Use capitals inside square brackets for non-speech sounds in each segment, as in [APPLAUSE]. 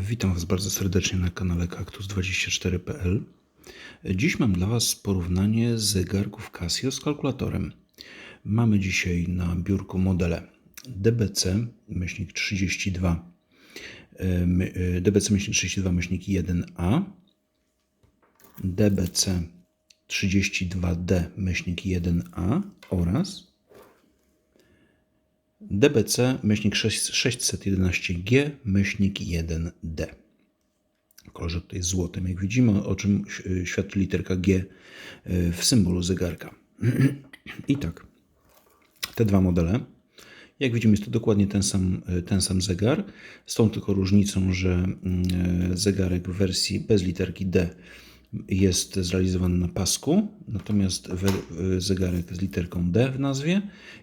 Witam Was bardzo serdecznie na kanale kaktus24.pl. Dziś mam dla Was porównanie zegarków Casio z kalkulatorem. Mamy dzisiaj na biurku modele DBC myślnik 32 e, my- e, DBC myślnik 32 myślnik 1A DBC 32D myślnik 1A oraz DBC myślnik 611G myślnik 1D. Kolorze tutaj złotym, jak widzimy, o czym ś- świadczy literka G y, w symbolu zegarka. [CLEARS THROAT] I tak, te dwa modele. Jak widzimy, jest to dokładnie ten sam, y, ten sam zegar, z tą tylko różnicą, że mm, y, zegarek w wersji bez literki D jest zrealizowany na pasku, natomiast zegarek z literką D w nazwie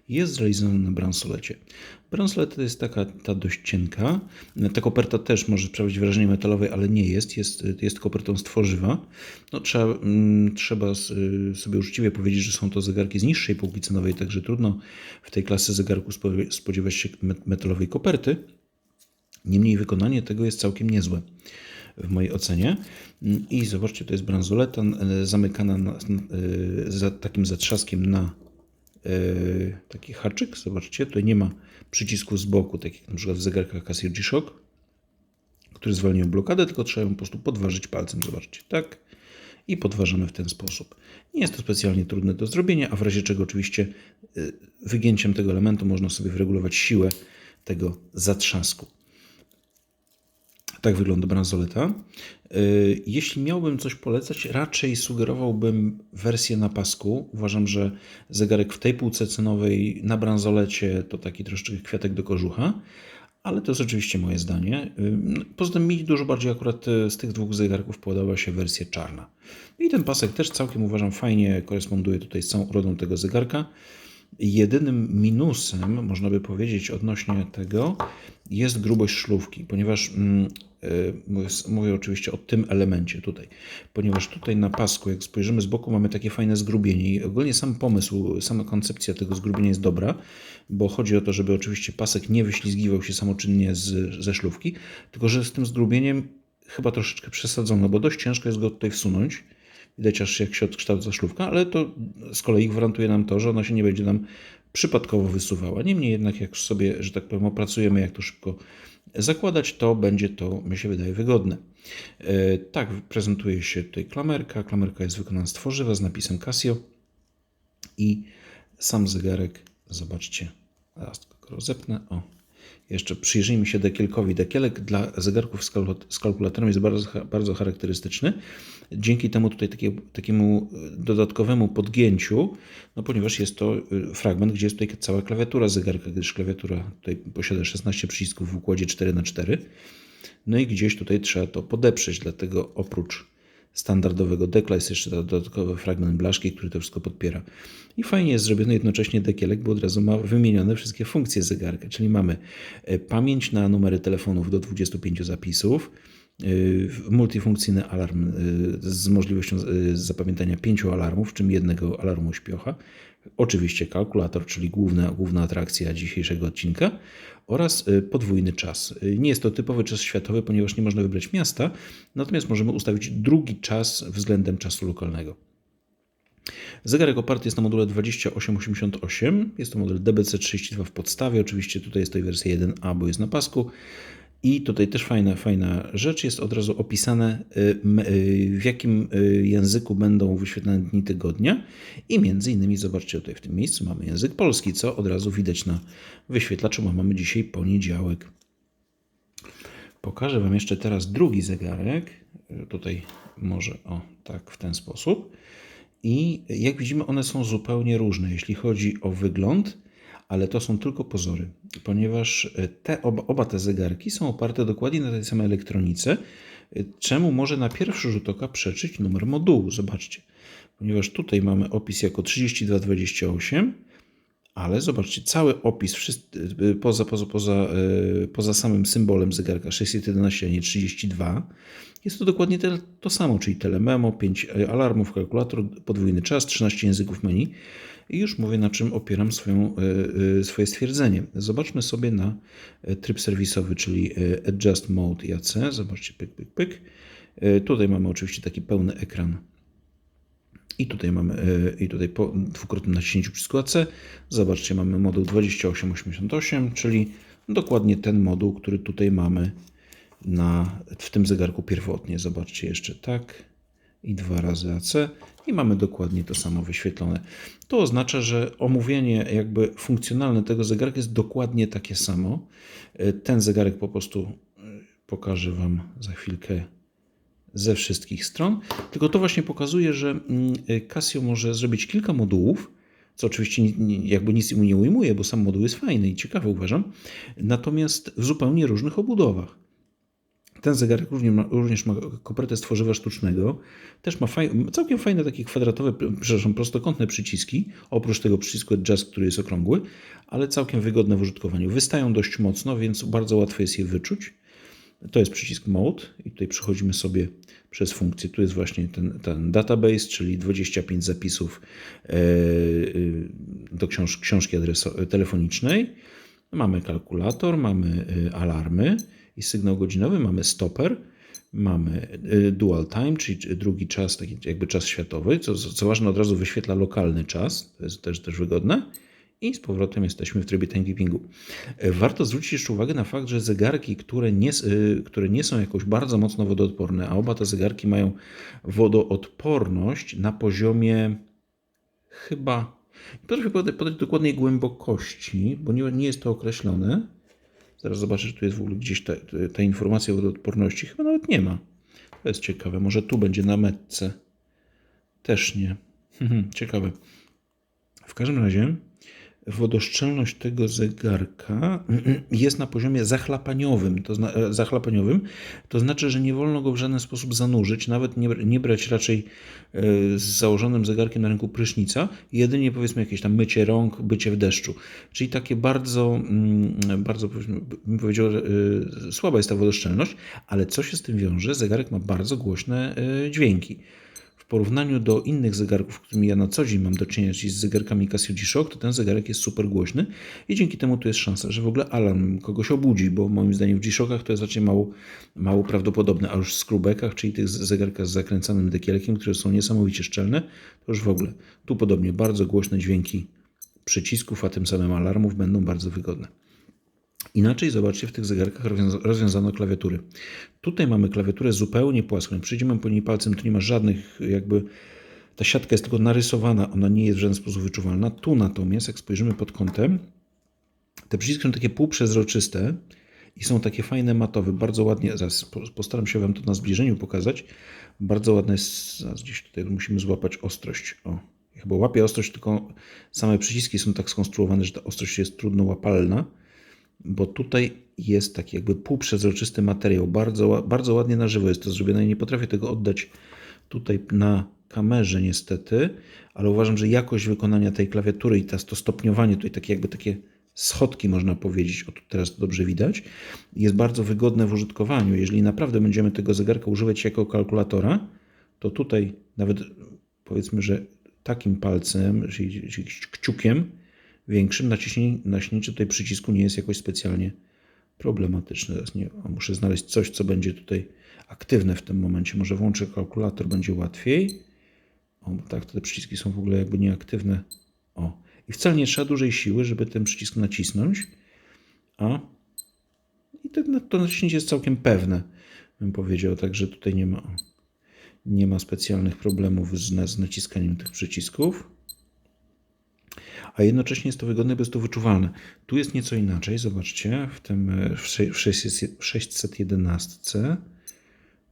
jest zrealizowany na bransolecie. Bransolet to jest taka ta dość cienka. Ta koperta też może sprawić wrażenie metalowej, ale nie jest. Jest, jest kopertą z tworzywa. No, trzeba mm, trzeba y, sobie uczciwie powiedzieć, że są to zegarki z niższej półki cenowej, także trudno w tej klasy zegarku spo- spodziewać się met- metalowej koperty. Niemniej wykonanie tego jest całkiem niezłe w mojej ocenie. I zobaczcie, to jest bransoleta e, zamykana na, e, za takim zatrzaskiem na e, taki haczyk. Zobaczcie, tutaj nie ma przycisku z boku, tak jak na przykład w zegarkach Casio G-Shock, który zwalniają blokadę, tylko trzeba ją po prostu podważyć palcem. Zobaczcie, tak. I podważamy w ten sposób. Nie jest to specjalnie trudne do zrobienia, a w razie czego oczywiście wygięciem tego elementu można sobie wyregulować siłę tego zatrzasku. Tak wygląda bransoleta. Y, Jeśli miałbym coś polecać, raczej sugerowałbym wersję na pasku. Uważam, że zegarek w tej półce cenowej na bransolecie to taki troszeczkę kwiatek do kożucha, ale to jest oczywiście moje zdanie. Y, Poza tym mi dużo bardziej akurat y, z tych dwóch zegarków podoba się wersja czarna. I ten pasek też całkiem uważam fajnie koresponduje tutaj z całą urodą tego zegarka. Jedynym minusem, można by powiedzieć, odnośnie tego jest grubość szlówki, ponieważ mm, mówię, mówię oczywiście o tym elemencie tutaj, ponieważ tutaj na pasku, jak spojrzymy z boku, mamy takie fajne zgrubienie i ogólnie sam pomysł, sama koncepcja tego zgrubienia jest dobra, bo chodzi o to, żeby oczywiście pasek nie wyślizgiwał się samoczynnie z, ze szlówki, tylko że z tym zgrubieniem chyba troszeczkę przesadzono, bo dość ciężko jest go tutaj wsunąć. Widać aż jak się odkształca szlówka, ale to z kolei gwarantuje nam to, że ona się nie będzie nam przypadkowo wysuwała. Niemniej jednak, jak sobie, że tak powiem, opracujemy, jak to szybko zakładać, to będzie to, mi się wydaje, wygodne. E, Tak prezentuje się tutaj klamerka. Klamerka jest wykonana z tworzywa z napisem Casio i sam zegarek, zobaczcie, zaraz tylko rozepnę, o, jeszcze przyjrzyjmy się dekielkowi. Dekielek dla zegarków z kalkula- z kalkulatorem jest bardzo, bardzo charakterystyczny. Dzięki temu tutaj takiego, takiemu y, dodatkowemu podgięciu, no ponieważ jest to y, fragment, gdzie jest tutaj cała klawiatura zegarka, gdyż klawiatura tutaj posiada 16 przycisków w układzie 4x4. No i gdzieś tutaj trzeba to podeprzeć, dlatego oprócz standardowego dekla jest jeszcze dodatkowy fragment blaszki, który to wszystko podpiera. I fajnie jest zrobiony jednocześnie dekielek, bo od razu ma wymienione wszystkie funkcje zegarka, czyli mamy e, pamięć na numery telefonów do 25 zapisów, y, multifunkcyjny alarm y, z możliwością zapamiętania pięciu alarmów, w czym jednego alarmu śpiocha. Oczywiście kalkulator, czyli główna, główna atrakcja dzisiejszego odcinka oraz y, podwójny czas. Y, Nie jest to typowy czas światowy, ponieważ nie można wybrać miasta, natomiast możemy ustawić drugi czas względem czasu lokalnego. Zegarek oparty jest na module 2888. Jest to model DBC32 w podstawie. Oczywiście tutaj jest to wersja 1A, bo jest na pasku. I tutaj też fajna, fajna rzecz jest od razu opisane, y, y, w jakim y, języku będą wyświetlane dni tygodnia. I między innymi, zobaczcie tutaj w tym miejscu mamy język polski, co od razu widać na wyświetlaczu, bo mamy dzisiaj poniedziałek. Pokażę Wam jeszcze teraz drugi zegarek. Tutaj może o tak w ten sposób. I jak widzimy, one są zupełnie różne, jeśli chodzi o wygląd, ale to są tylko pozory, ponieważ te, oba, oba te zegarki są oparte dokładnie na tej samej elektronice, czemu może na pierwszy rzut oka przeczyć numer modułu. Zobaczcie, ponieważ tutaj mamy opis jako 3228, Ale zobaczcie, cały opis, wszyscy, poza, poza, poza, poza samym symbolem zegarka 611, a nie 32, jest to dokładnie to, to samo, czyli telememo, 5 alarmów, kalkulator, podwójny czas, 13 języków menu. I już mówię, na czym opieram swoją, swoje stwierdzenie. Zobaczmy sobie na tryb serwisowy, czyli Adjust Mode IAC. Zobaczcie, pyk, pyk, pyk. Tutaj mamy oczywiście taki pełny ekran i tutaj mamy i tutaj po dwukrotnym naciśnięciu przycisku AC. Zobaczcie, mamy moduł 2888, czyli dokładnie ten moduł, który tutaj mamy na, w tym zegarku pierwotnie. Zobaczcie jeszcze tak i dwa razy AC i mamy dokładnie to samo wyświetlone. To oznacza, że omówienie jakby funkcjonalne tego zegarka jest dokładnie takie samo. Ten zegarek po prostu pokażę Wam za chwilkę ze wszystkich stron. Tylko to właśnie pokazuje, że mm, Casio może zrobić kilka modułów, co oczywiście jakby nic mu nie ujmuje, bo sam moduł jest fajny i ciekawy uważam, natomiast w zupełnie różnych obudowach. Ten zegarek również ma, również ma kopertę z tworzywa sztucznego. Też ma faj, całkiem fajne takie kwadratowe, przepraszam, prostokątne przyciski. Oprócz tego przycisku Adjust, który jest okrągły, ale całkiem wygodne w użytkowaniu. Wystają dość mocno, więc bardzo łatwo jest je wyczuć. To jest przycisk Mode i tutaj przechodzimy sobie przez funkcję. Tu jest właśnie ten, ten database, czyli 25 zapisów e, e, do książ książki telefonicznej. Mamy kalkulator, mamy e, alarmy i sygnał godzinowy, mamy stopper, mamy dual time, czyli drugi czas, taki jakby czas światowy, co, co ważne od razu wyświetla lokalny czas, to jest też, też wygodne i z powrotem jesteśmy w trybie timekeepingu. Warto zwrócić jeszcze uwagę na fakt, że zegarki, które nie, które nie są jakoś bardzo mocno wodoodporne, a oba te zegarki mają wodoodporność na poziomie chyba, potrafię podać dokładnej głębokości, bo nie, nie jest to określone. Zaraz zobaczę, czy tu jest w ogóle gdzieś ta, ta informacja o wodoodporności. Chyba nawet nie ma. To jest ciekawe. Może tu będzie na metce. Też nie. [LAUGHS] ciekawe. W każdym razie wodoszczelność tego zegarka [CLEARS THROAT] jest na poziomie zachlapaniowym. To, zna, e, zachlapaniowym. to znaczy, że nie wolno go w żaden sposób zanurzyć, nawet nie, nie brać raczej e, z założonym zegarkiem na rynku prysznica, jedynie powiedzmy jakieś tam mycie rąk, bycie w deszczu. Czyli takie bardzo, mm, bardzo bym powiedział, e, słaba jest ta wodoszczelność, ale co się z tym wiąże? Zegarek ma bardzo głośne dźwięki porównaniu do innych zegarków, którymi ja na co dzień mam do czynienia, czyli z zegarkami Casio G-Shock, to ten zegarek jest super głośny i dzięki temu tu jest szansa, że w ogóle alarm kogoś obudzi, bo moim zdaniem w G-Shockach to jest raczej mało, mało prawdopodobne, a już w Skrubekach, czyli tych zegarkach z zakręcanym dekielkiem, które są niesamowicie szczelne, to już w ogóle. Tu podobnie bardzo głośne dźwięki przycisków, a tym samym alarmów będą bardzo wygodne. Inaczej, zobaczcie, w tych zegarkach rozwiązano klawiatury. Tutaj mamy klawiaturę zupełnie płaską. Przejdziemy po niej palcem, to nie ma żadnych jakby... Ta siatka jest tylko narysowana, ona nie jest w żaden sposób wyczuwalna. Tu natomiast, jak spojrzymy pod kątem, te przyciski są takie półprzezroczyste i są takie fajne matowe, bardzo ładnie, zaraz postaram się Wam to na zbliżeniu pokazać, bardzo ładne jest, zaraz gdzieś tutaj musimy złapać ostrość, o, chyba łapię ostrość, tylko same przyciski są tak skonstruowane, że ta ostrość jest trudno łapalna, bo tutaj jest taki jakby półprzezroczysty materiał. Bardzo, bardzo ładnie na żywo jest to zrobione i nie potrafię tego oddać tutaj na kamerze niestety, ale uważam, że jakość wykonania tej klawiatury i to stopniowanie, tutaj takie jakby takie schodki można powiedzieć, o teraz to dobrze widać, jest bardzo wygodne w użytkowaniu. Jeżeli naprawdę będziemy tego zegarka używać jako kalkulatora, to tutaj nawet powiedzmy, że takim palcem, czyli kciukiem, większym naciśnięcie tutaj przycisku nie jest jakoś specjalnie problematyczne. Teraz nie, muszę znaleźć coś, co będzie tutaj aktywne w tym momencie. Może włączę kalkulator, będzie łatwiej. O, tak, te przyciski są w ogóle jakby nieaktywne. O, i wcale nie trzeba dużej siły, żeby ten przycisk nacisnąć. A i to, to naciśnięcie jest całkiem pewne, bym powiedział, także tutaj nie ma, nie ma specjalnych problemów z, z naciskaniem tych przycisków a jednocześnie jest to wygodne, bo jest to wyczuwalne. Tu jest nieco inaczej, zobaczcie, w tym w 611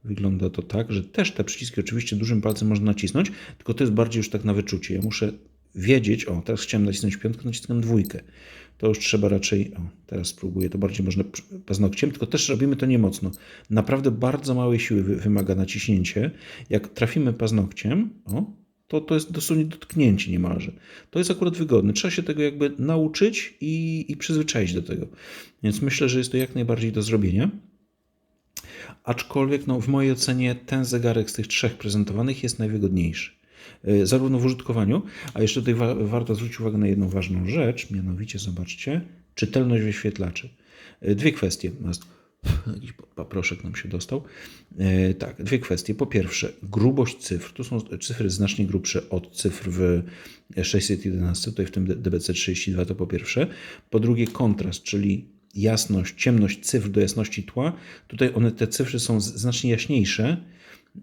wygląda to tak, że też te przyciski oczywiście dużym palcem można nacisnąć, tylko to jest bardziej już tak na wyczucie. Ja muszę wiedzieć, o teraz chciałem nacisnąć piątkę, naciskam dwójkę. To już trzeba raczej, o teraz spróbuję, to bardziej można paznokciem, tylko też robimy to nie mocno. Naprawdę bardzo małej siły wymaga naciśnięcie. Jak trafimy paznokciem, o, To, to jest dosłownie dotknięcie niemalże. To jest akurat wygodne. Trzeba się tego jakby nauczyć i, i przyzwyczaić do tego. Więc myślę, że jest to jak najbardziej do zrobienia. Aczkolwiek no, w mojej ocenie ten zegarek z tych trzech prezentowanych jest najwygodniejszy. E, zarówno w użytkowaniu, a jeszcze tutaj wa warto zwrócić uwagę na jedną ważną rzecz, mianowicie zobaczcie, czytelność wyświetlaczy. E, dwie kwestie. Paproszek nam się dostał. E, tak, dwie kwestie. Po pierwsze, grubość cyfr. Tu są cyfry znacznie grubsze od cyfr w 611, tutaj w tym DBC32 to po pierwsze. Po drugie, kontrast, czyli jasność, ciemność cyfr do jasności tła. Tutaj one, te cyfry są znacznie jaśniejsze.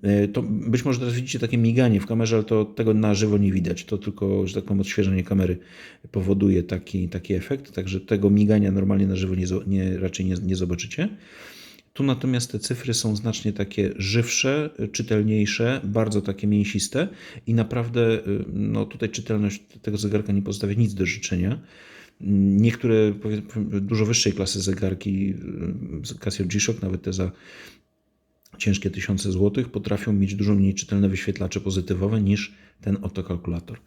E, to być może teraz widzicie takie miganie w kamerze, ale to tego na żywo nie widać. To tylko, że tak powiem, odświeżenie kamery powoduje taki, taki efekt. Także tego migania normalnie na żywo nie, nie, raczej nie, nie zobaczycie. Tu natomiast te cyfry są znacznie takie żywsze, czytelniejsze, bardzo takie mięsiste i naprawdę no tutaj czytelność tego zegarka nie pozostawia nic do życzenia. Niektóre dużo wyższej klasy zegarki, Casio G-Shock, nawet te za ciężkie tysiące złotych, potrafią mieć dużo mniej czytelne wyświetlacze pozytywowe niż ten oto kalkulator.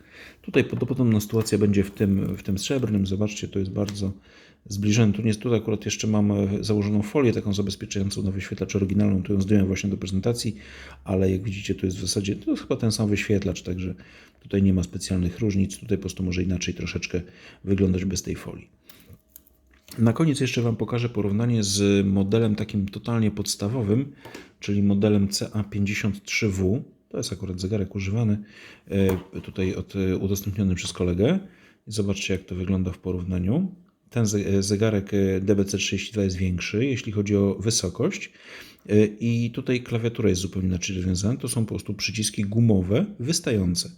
Tutaj podobna sytuacja będzie w tym, w tym srebrnym. Zobaczcie, to jest bardzo zbliżony. Tu, jest, tu akurat jeszcze mam założoną folię taką zabezpieczającą na wyświetlacz oryginalną, tu ją zdjąłem właśnie do prezentacji, ale jak widzicie to jest w zasadzie, to jest chyba ten sam wyświetlacz, także tutaj nie ma specjalnych różnic, tutaj po prostu może inaczej troszeczkę wyglądać bez tej folii. Na koniec jeszcze Wam pokażę porównanie z modelem takim totalnie podstawowym, czyli modelem CA53W. To jest akurat zegarek używany, e, tutaj od, udostępniony przez kolegę. Zobaczcie, jak to wygląda w porównaniu. Ten zegarek e, DBC32 jest większy, jeśli chodzi o wysokość. E, I tutaj klawiatura jest zupełnie inaczej rozwiązana. To są po prostu przyciski gumowe, wystające.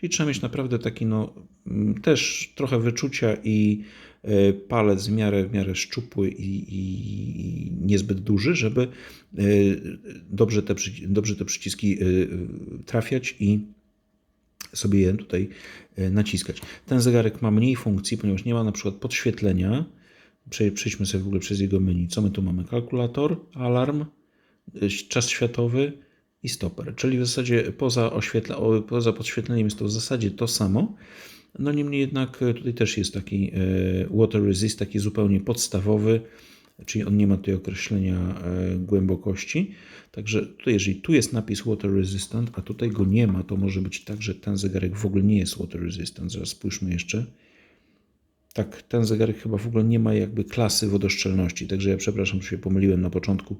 Czyli trzeba mieć naprawdę taki, no, też trochę wyczucia i E, palec w miarę, w miarę szczupły i, i niezbyt duży, żeby e, dobrze te, dobrze te przyciski e, trafiać i sobie je tutaj naciskać. Ten zegarek ma mniej funkcji, ponieważ nie ma na przykład podświetlenia. Przejdźmy sobie w ogóle przez jego menu. Co my tu mamy? Kalkulator, alarm, czas światowy i stoper. Czyli w zasadzie poza, oświetla, poza podświetleniem jest to w zasadzie to samo. No niemniej jednak e, tutaj też jest taki e, water resist, taki zupełnie podstawowy, czyli on nie ma tutaj określenia e, głębokości. Także tutaj, jeżeli tu jest napis water resistant, a tutaj go nie ma, to może być tak, że ten zegarek w ogóle nie jest water resistant. Zaraz spójrzmy jeszcze. Tak, ten zegarek chyba w ogóle nie ma jakby klasy wodoszczelności, także ja przepraszam, że się pomyliłem na początku,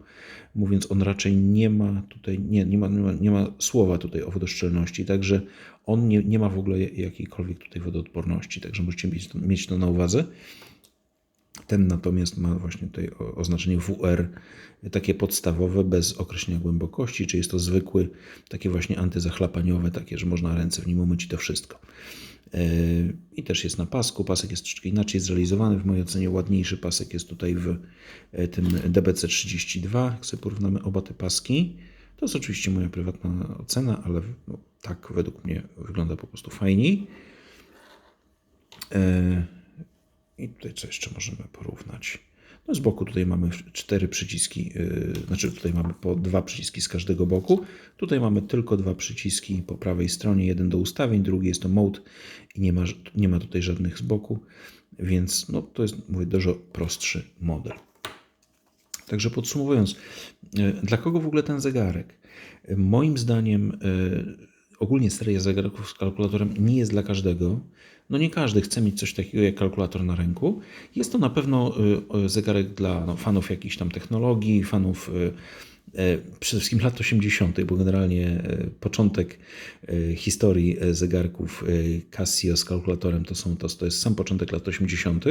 mówiąc, on raczej nie ma tutaj, nie, nie, ma, nie, ma, nie ma słowa tutaj o wodoszczelności, także on nie, nie ma w ogóle jakiejkolwiek tutaj wodoodporności, także musicie mieć to, mieć to na uwadze. Ten natomiast ma właśnie tutaj oznaczenie WR, takie podstawowe, bez określenia głębokości, czy jest to zwykły, takie właśnie antyzachlapaniowe, takie, że można ręce w nim umyć i to wszystko. E, I też jest na pasku. Pasek jest troszeczkę inaczej zrealizowany. W mojej ocenie ładniejszy pasek jest tutaj w e, tym DBC32. Jak sobie porównamy oba te paski, to jest oczywiście moja prywatna ocena, ale no, tak według mnie wygląda po prostu fajniej. I tutaj co jeszcze możemy porównać? No z boku tutaj mamy cztery przyciski, yy, znaczy tutaj mamy po dwa przyciski z każdego boku. Tutaj mamy tylko dwa przyciski po prawej stronie, jeden do ustawień, drugi jest to mode i nie ma, nie ma tutaj żadnych z boku, więc no, to jest mówię, dużo prostszy model. Także podsumowując, yy, dla kogo w ogóle ten zegarek? Yy, moim zdaniem yy, ogólnie seria zegarków z kalkulatorem nie jest dla każdego. No nie każdy chce mieć coś takiego jak kalkulator na ręku. Jest to na pewno y, y, zegarek dla no, fanów jakichś tam technologii, fanów y, przede wszystkim lat 80., bo generalnie początek historii zegarków Casio z kalkulatorem to, są, to, to jest sam początek lat 80.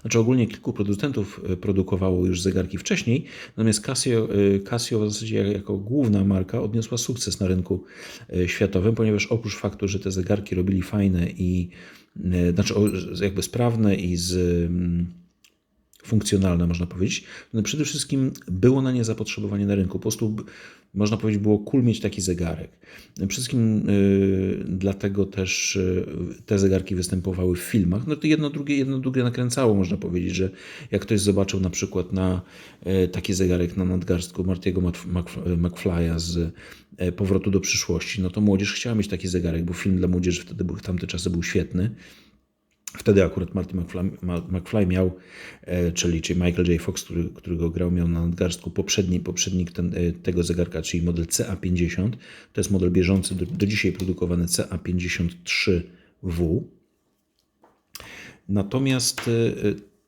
Znaczy ogólnie kilku producentów e, produkowało już zegarki wcześniej, natomiast Casio, e, Casio w zasadzie jako główna marka odniosła sukces na rynku e, światowym, ponieważ oprócz faktu, że te zegarki robili fajne i znaczy jakby sprawne i z funkcjonalne, można powiedzieć. No przede wszystkim było na nie zapotrzebowanie na rynku. Po prostu, można powiedzieć, było cool mieć taki zegarek. Przede wszystkim yy, dlatego też yy, te zegarki występowały w filmach. No to jedno drugie, jedno drugie nakręcało, można powiedzieć, że jak ktoś zobaczył na przykład na yy, taki zegarek na nadgarstku Martiego McFly'a z Powrotu do przyszłości, no to młodzież chciała mieć taki zegarek, bo film dla młodzieży wtedy był, w tamte czasy był świetny. Wtedy akurat Marty McFly, McFly miał, e, czyli, czyli Michael J. Fox, który, którego grał, miał na nadgarstku poprzedni, poprzednik ten, e, tego zegarka, czyli model CA50. To jest model bieżący, do, do dzisiaj produkowany CA53W. Natomiast e,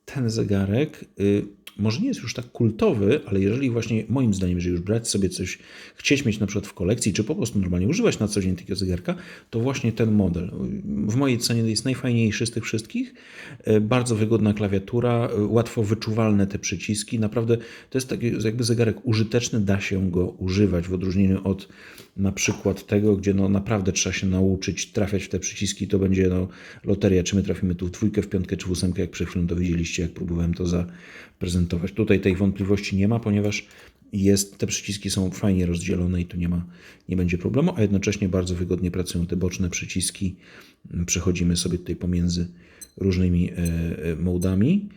ten zegarek może nie jest już tak kultowy, ale jeżeli właśnie, moim zdaniem, że już brać sobie coś, chcieć mieć na przykład w kolekcji, czy po prostu normalnie używać na co dzień takiego zegarka, to właśnie ten model. W mojej cenie jest najfajniejszy z tych wszystkich. E, bardzo wygodna klawiatura, e, łatwo wyczuwalne te przyciski. Naprawdę to jest taki jakby zegarek użyteczny, da się go używać w odróżnieniu od na przykład tego, gdzie no naprawdę trzeba się nauczyć trafiać w te przyciski, to będzie no, loteria, czy my trafimy tu w dwójkę, w piątkę, czy w ósemkę, jak przed chwilą to widzieliście, jak próbowałem to zaprezentować. Tutaj tej wątpliwości nie ma, ponieważ jest, te przyciski są fajnie rozdzielone i tu nie ma, nie będzie problemu, a jednocześnie bardzo wygodnie pracują te boczne przyciski. Przechodzimy sobie tutaj pomiędzy różnymi e, e, modami.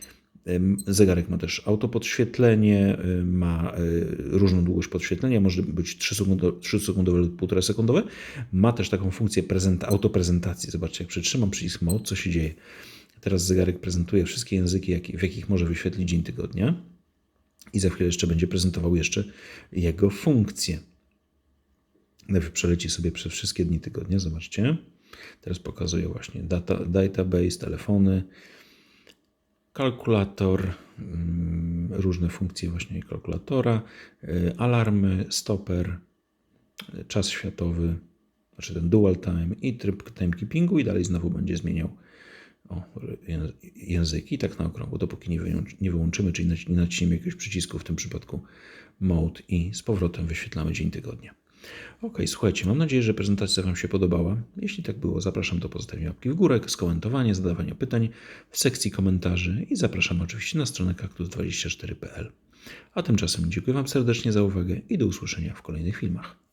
Zegarek ma też autopodświetlenie, ma e, różną długość podświetlenia, może być 3 sekundowe, 3 sekundowe lub 1,5 sekundowe. Ma też taką funkcję prezent, autoprezentacji. Zobaczcie, jak przytrzymam przycisk mode, co się dzieje. Teraz zegarek prezentuje wszystkie języki, w jakich może wyświetlić dzień tygodnia. I za chwilę jeszcze będzie prezentował jeszcze jego funkcje. Najpierw przeleci sobie przez wszystkie dni tygodnia. Zobaczcie. Teraz pokazuje właśnie data, database, telefony, kalkulator, mm, różne funkcje właśnie kalkulatora, y, alarmy, stoper, czas światowy, znaczy ten dual time i tryb timekeepingu i dalej znowu będzie zmieniał o, języki, tak na okrągło, dopóki nie, nie wyłączymy, czyli nie naciśniemy jakiegoś przycisku, w tym przypadku mode i z powrotem wyświetlamy dzień tygodnia. Ok, słuchajcie, mam nadzieję, że prezentacja Wam się podobała. Jeśli tak było, zapraszam do pozostawienia łapki w górę, skomentowania, zadawania pytań w sekcji komentarzy i zapraszam oczywiście na stronę kaktus24.pl. A tymczasem dziękuję Wam serdecznie za uwagę i do usłyszenia w kolejnych filmach.